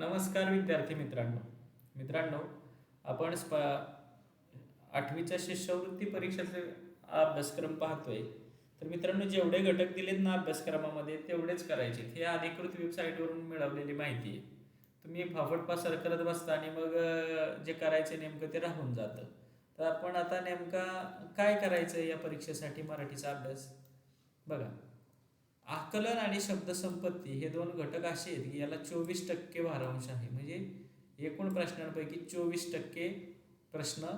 नमस्कार विद्यार्थी मित्रांनो. मित्रांनो आपण स्प आठवीच्या शिष्यवृत्ती परीक्षेचे अभ्यासक्रम पाहतोय. तर मित्रांनो जेवढे घटक दिलेत ना अभ्यासक्रमामध्ये तेवढेच करायचे. हे अधिकृत वेबसाईटवरून मिळवलेली माहिती आहे. तुम्ही फाफटपासर करत बसता आणि मग जे करायचे नेमकं ते राहून जातं. तर आपण आता नेमका काय करायचं या परीक्षेसाठी मराठीचा अभ्यास? बघा. आकलन आणि शब्दसंपत्ती हे दोन घटक असे आहेत की याला चोवीस टक्के भारांश आहे. म्हणजे एकूण प्रश्नांपैकी चोवीस टक्के प्रश्न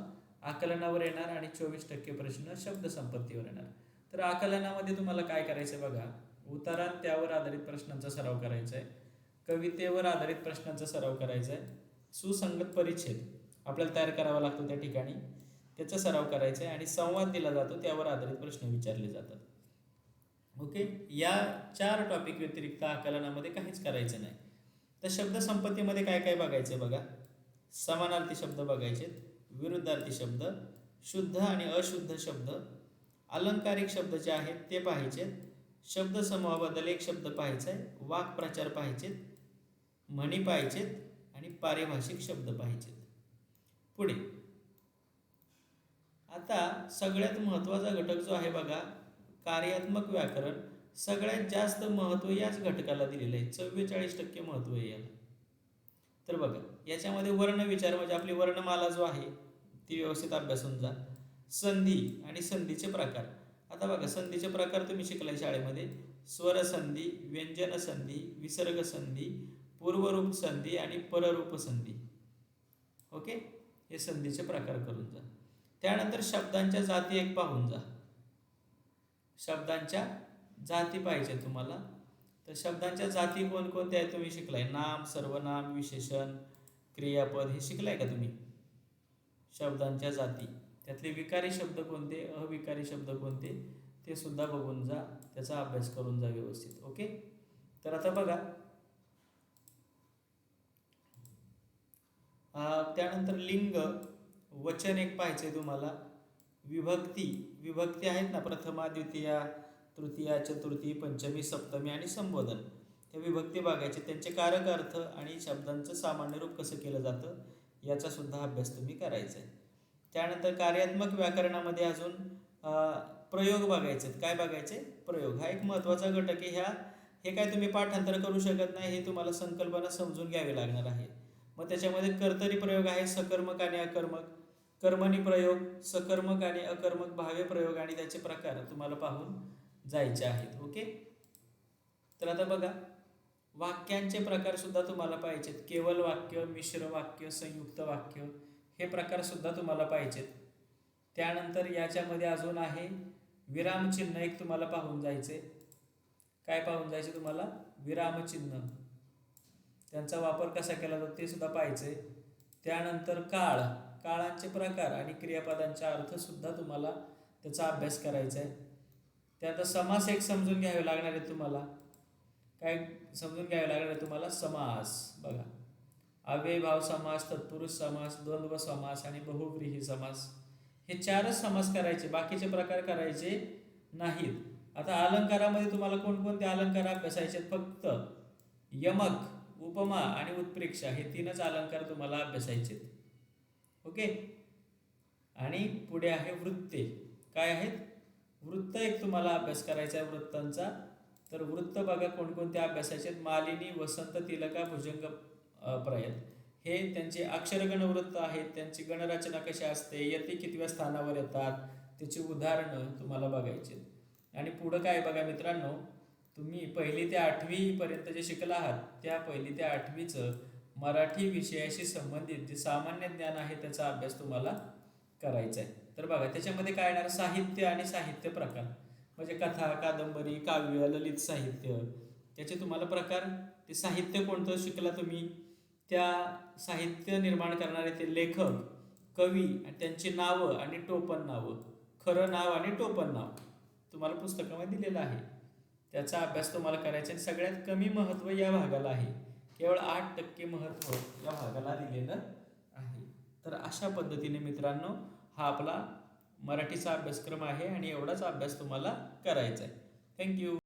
आकलनावर येणार आणि चोवीस टक्के प्रश्न शब्दसंपत्तीवर येणार. तर आकलनामध्ये तुम्हाला काय करायचं बघा? उतारात त्यावर आधारित प्रश्नांचा सराव करायचा आहे कवितेवर आधारित प्रश्नांचा सराव करायचा आहे सुसंगत परिच्छेद आपल्याला तयार करावा लागतो त्या ठिकाणी. त्याचा सराव करायचा आहे आणि संवाद दिला जातो त्यावर आधारित प्रश्न विचारले जातात. ओके? या चार टॉपिक व्यतिरिक्त आकलनामध्ये काहीच करायचं नाही. तर शब्दसंपत्तीमध्ये काय काय बघायचं बघा? समानार्थी शब्द बघायचे विरुद्धार्थी शब्द शुद्ध आणि अशुद्ध शब्द अलंकारिक शब्द जे आहेत ते पाहिजेत शब्दसमूहाबद्दल एक शब्द पाहायचा आहे वाक्प्रचार पाहायचेत म्हणी पाहायचेत आणि पारिभाषिक शब्द पाहायचेत पुढे. आता सगळ्यात महत्त्वाचा घटक जो आहे बघा कार्यात्मक व्याकरण सगळ्यात जास्त महत्त्व याच घटकाला दिलेलं आहे. चव्वेचाळीस टक्के महत्त्व आहे याला. तर बघा याच्यामध्ये वर्ण विचार म्हणजे आपली वर्णमाला जो आहे ती व्यवस्थित अभ्यासून जा. संधी आणि संधीचे प्रकार. आता बघा संधीचे प्रकार तुम्ही शिकलाय शाळेमध्ये. स्वरसंधी व्यंजन संधी विसर्ग संधी पूर्वरूप संधी आणि पररूप संधी. ओके? हे संधीचे प्रकार करून जा. त्यानंतर शब्दांच्या जाती एक पाहून जा. शब्दांच्या जाती पाहिजे तुम्हाला. तर शब्दांच्या जाती कोणकोणत्या आहेत तुम्ही शिकलाय? नाम सर्वनाम विशेषण क्रियापद हे शिकलाय का तुम्ही? शब्दांच्या जाती. त्यातले विकारी शब्द कोणते? अविकारी शब्द कोणते? ते सुद्धा बघून जा. त्याचा अभ्यास करून जा व्यवस्थित. ओके? तर आता बघा. त्यानंतर लिंग वचन एक पाहायचंय तुम्हाला. विभक्ती विभक्ती आहेत ना प्रथमा द्वितीया तृतीया चतुर्थी पंचमी सप्तमी आणि संबोधन. त्या विभक्ती बघायचे त्यांचे कारक अर्थ आणि शब्दांचं सामान्य रूप कसं केलं जातं याचा सुद्धा अभ्यास तुम्ही करायचा आहे. त्यानंतर कार्यात्मक व्याकरणामध्ये अजून प्रयोग बघायचे आहेत. काय बघायचे? प्रयोग. हा एक महत्त्वाचा घटक आहे. ह्या हे काय तुम्ही पाठांतर करू शकत नाही हे तुम्हाला संकल्पना समजून घ्यावी लागणार आहे. मग त्याच्यामध्ये कर्तरी प्रयोग आहे सकर्मक आणि अकर्मक. कर्मणी प्रयोग सकर्मक आणि अकर्मक भावे प्रयोग आणि त्याचे प्रकार तुम्हाला पाहून जायचे आहेत ओके तर आता बघा वाक्यांचे प्रकार सुद्धा तुम्हाला पाहिजेत केवल वाक्य मिश्र वाक्य संयुक्त वाक्य हे प्रकार सुद्धा तुम्हाला पाहिजेत त्यानंतर याच्यामध्ये अजून आहे विरामचिन्ह एक तुम्हाला पाहून जायचे. काय पाहून जायचे तुम्हाला? विरामचिन्ह त्यांचा वापर कसा केला जातो ते सुद्धा पाहिजे त्यानंतर काळ. काळांचे प्रकार आणि क्रियापदांचा अर्थ सुद्धा तुम्हाला त्याचा अभ्यास करायचा आहे. त्यात समास एक समजून घ्यावे लागणार आहे तुम्हाला. काय समजून घ्यावे लागणार आहे तुम्हाला? समास. बघा. अव्ययभाव समास तत्पुरुष समास द्वंद्व समास आणि बहुव्रीही समास. हे चारच समास करायचे. बाकीचे प्रकार करायचे नाहीत. आता अलंकारामध्ये तुम्हाला कोणकोणते अलंकार अभ्यासायचे आहेत? फक्त यमक उपमा आणि उत्प्रेक्षा हे तीनच अलंकार तुम्हाला अभ्यासायचे आहेत. ओके? आणि पुढे आहे वृत्ते. काय आहेत? वृत्त एक तुम्हाला अभ्यास करायचा आहे वृत्तांचा. तर वृत्त बघा कोणकोणते अभ्यासाचे आहेत. मालिनी वसंत तिलका भुजंग प्रयत. हे त्यांचे अक्षरगण वृत्त आहेत. त्यांची गणरचना कशी असते? यती कितव्या स्थानावर येतात? त्याची उदाहरणं तुम्हाला बघायची आहेत. आणि पुढं काय बघा मित्रांनो? तुम्ही पहिली ते आठवी पर्यंत जे शिकला आहात त्या पहिली ते आठवीचं मराठी विषयाशी संबंधित जे सामान्य ज्ञान आहे त्याचा अभ्यास तुम्हाला करायचा आहे. तर बघा त्याच्यामध्ये काय येणार? साहित्य आणि साहित्य प्रकार. म्हणजे कथा कादंबरी काव्य ललित साहित्य. त्याचे तुम्हाला प्रकार ते साहित्य कोणतं शिकला तुम्ही? त्या साहित्य निर्माण करणारे ते लेखक कवी आणि त्यांची नावं आणि टोपण नावं. खरं नाव आणि टोपण नाव तुम्हाला पुस्तकामध्ये दिलेलं आहे. त्याचा अभ्यास तुम्हाला करायचा आणि सगळ्यात कमी महत्त्व या भागाला आहे. केवळ आठ टक्के महत्त्व या भागाला दिलेलं आहे. तर अशा पद्धतीने मित्रांनो हा आपला मराठीचा अभ्यासक्रम आहे आणि एवढाच अभ्यास तुम्हाला करायचा आहे. थँक्यू